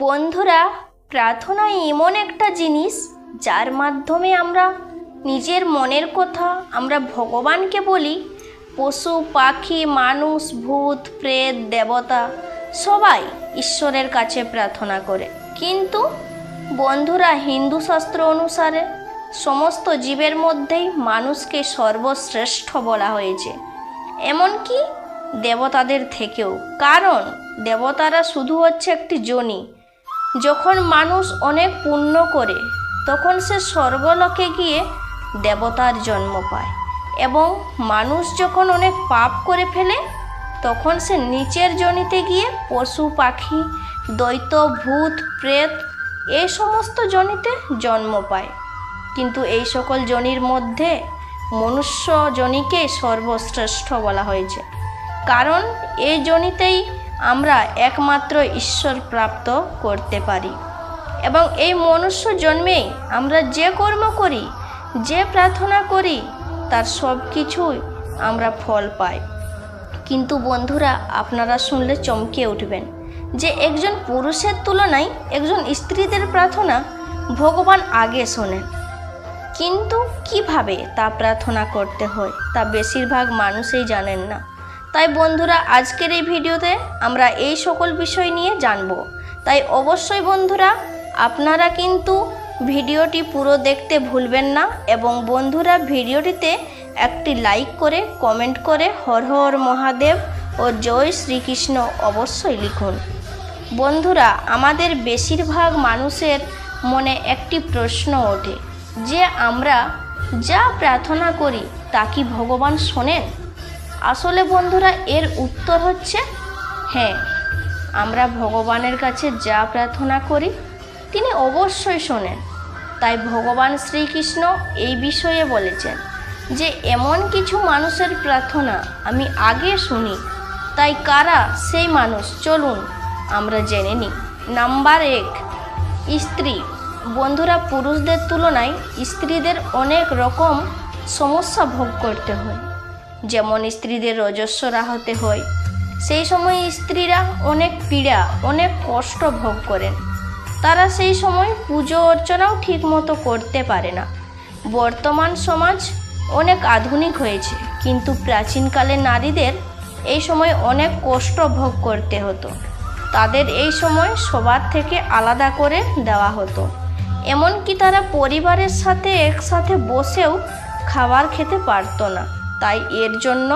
বন্ধুরা, প্রার্থনা এমন একটা জিনিস যার মাধ্যমে আমরা নিজের মনের কথা আমরা ভগবানকে বলি। পশু, পাখি, মানুষ, ভূত, প্রেত, দেবতা, সবাই ঈশ্বরের কাছে প্রার্থনা করে। কিন্তু বন্ধুরা, হিন্দু শাস্ত্র অনুসারে সমস্ত জীবের মধ্যেই মানুষকে সর্বশ্রেষ্ঠ বলা হয়েছে। এমনকি দেবতাদের থেকেও। কারণ দেবতারা শুধু হচ্ছে একটি জনি। যখন মানুষ অনেক পুণ্য করে, তখন সে স্বর্গলোকে গিয়ে দেবতার জন্ম পায় এবং মানুষ যখন অনেক পাপ করে ফেলে, তখন সে নিচের জনিতে গিয়ে পশু, পাখি দৈত্য ভূত, প্রেত এই সমস্ত জনিতে জন্ম পায়। কিন্তু এই সকল জনির মধ্যে মনুষ্য জনিকে সর্বশ্রেষ্ঠ বলা হয়েছে। কারণ এই জনিতেই আমরা একমাত্র ঈশ্বর প্রাপ্ত করতে পারি। এবং এই মনুষ্য জন্মেই আমরা যে কর্ম করি, যে প্রার্থনা করি, তার সব কিছুই আমরা ফল পাই। কিন্তু বন্ধুরা, আপনারা শুনলে চমকে উঠবেন যে একজন পুরুষের তুলনায় একজন স্ত্রীদের প্রার্থনা ভগবান আগে শোনেন। কিন্তু কীভাবে তা প্রার্থনা করতে হয়, তা বেশিরভাগ মানুষই জানেন না। তাই বন্ধুরা, আজকের এই ভিডিওতে আমরা এই সকল বিষয় নিয়ে জানব। তাই অবশ্যই বন্ধুরা, আপনারা কিন্তু ভিডিওটি পুরো দেখতে ভুলবেন না এবং বন্ধুরা, ভিডিওটিতে একটি লাইক করে, কমেন্ট করে হর হর মহাদেব ও জয় শ্রীকৃষ্ণ অবশ্যই লিখুন। বন্ধুরা, আমাদের বেশিরভাগ মানুষের মনে একটি প্রশ্ন ওঠে, যে আমরা যা প্রার্থনা করি তা কি ভগবান শোনেন? আসলে বন্ধুরা, এর উত্তর হচ্ছে হ্যাঁ। আমরা ভগবানের কাছে যা প্রার্থনা করি, তিনি অবশ্যই শোনেন। তাই ভগবান শ্রীকৃষ্ণ এই বিষয়ে বলেছেন যে, এমন কিছু মানুষের প্রার্থনা আমি আগে শুনি, তাই কারা সেই মানুষ? চলুন, আমরা জেনে নিই। নাম্বার এক, স্ত্রী। বন্ধুরা, পুরুষদের তুলনায় স্ত্রীদের অনেক রকম সমস্যা ভোগ করতে হয়। যেমন স্ত্রীদের রজস্বরা হতে হয়, সেই সময় স্ত্রীরা অনেক পীড়া, অনেক কষ্ট ভোগ করেন। তারা সেই সময় পুজো অর্চনাও ঠিকমতো করতে পারে না। বর্তমান সমাজ অনেক আধুনিক হয়েছে, কিন্তু প্রাচীনকালে নারীদের এই সময় অনেক কষ্ট ভোগ করতে হতো। তাদের এই সময় সবার থেকে আলাদা করে দেওয়া হতো। এমনকি তারা পরিবারের সাথে একসাথে বসেও খাবার খেতে পারতো না। তাই এর জন্য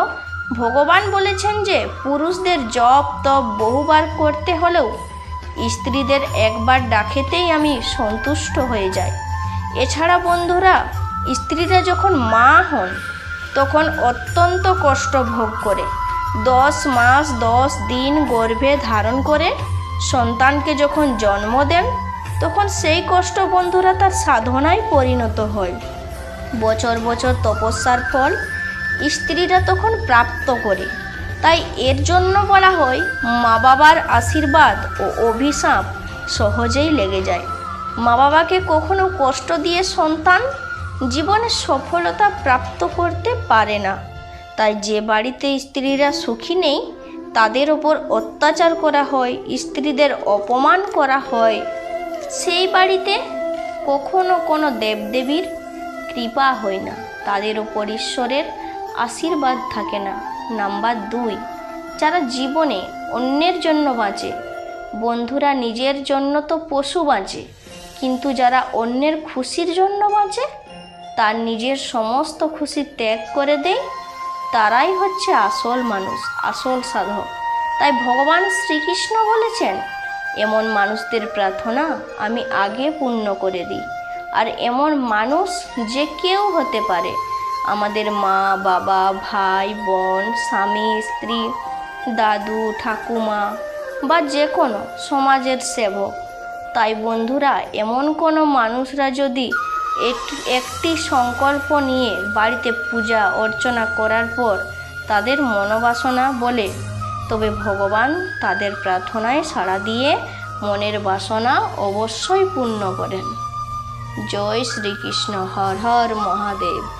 ভগবান বলেছেন যে পুরুষদের জপ তপ বহুবার করতে হলেও স্ত্রীদের একবার ডাকেতেই আমি সন্তুষ্ট হয়ে যাই। এছাড়া বন্ধুরা, স্ত্রীরা যখন মা হন, তখন অত্যন্ত কষ্ট ভোগ করে। দশ মাস, দশ দিন গর্ভে ধারণ করে সন্তানকে যখন জন্ম দেন, তখন সেই কষ্ট বন্ধুরা তার সাধনায় পরিণত হয়। বছর বছর তপস্যার ফল স্ত্রীরা তখন প্রাপ্ত করে। তাই এর জন্য বলা হয় মা বাবার আশীর্বাদ ও অভিশাপ সহজেই লেগে যায়। মা বাবাকে কখনো কষ্ট দিয়ে সন্তান জীবনে সফলতা প্রাপ্ত করতে পারে না। তাই যে বাড়িতে স্ত্রীরা সুখী নেই, তাদের ওপর অত্যাচার করা হয়, স্ত্রীদের অপমান করা হয়। সেই বাড়িতে কখনো কোনো দেবদেবীর কৃপা হয় না। তাদের ওপর ঈশ্বরের আশীর্বাদ থাকে না। নাম্বার দুই, যারা জীবনে অন্যের জন্য বাঁচে, বন্ধুরা নিজের জন্য তো পশু বাঁচে, কিন্তু যারা অন্যের খুশির জন্য বাঁচে, তার নিজের সমস্ত খুশি ত্যাগ করে দেয়, তারাই হচ্ছে আসল মানুষ, আসল সাধক। তাই ভগবান শ্রীকৃষ্ণ বলেছেন, এমন মানুষদের প্রার্থনা আমি আগে পূর্ণ করে দিই। আর এমন মানুষ যে কেউ হতে পারে আমাদের মা, বাবা, ভাই, বোন, স্বামী, স্ত্রী, দাদু, ঠাকুমা বা যে কোনো সমাজের সেবক। তাই বন্ধুরা, এমন কোনো মানুষরা যদি এক- একটি সংকল্প নিয়ে বাড়িতে পূজা অর্চনা করার পর তাদের মনোবাসনা বলে, তবে ভগবান তাদের প্রার্থনায় সাড়া দিয়ে মনের বাসনা অবশ্যই পূর্ণ করেন। জয় শ্রীকৃষ্ণ, হর হর মহাদেব।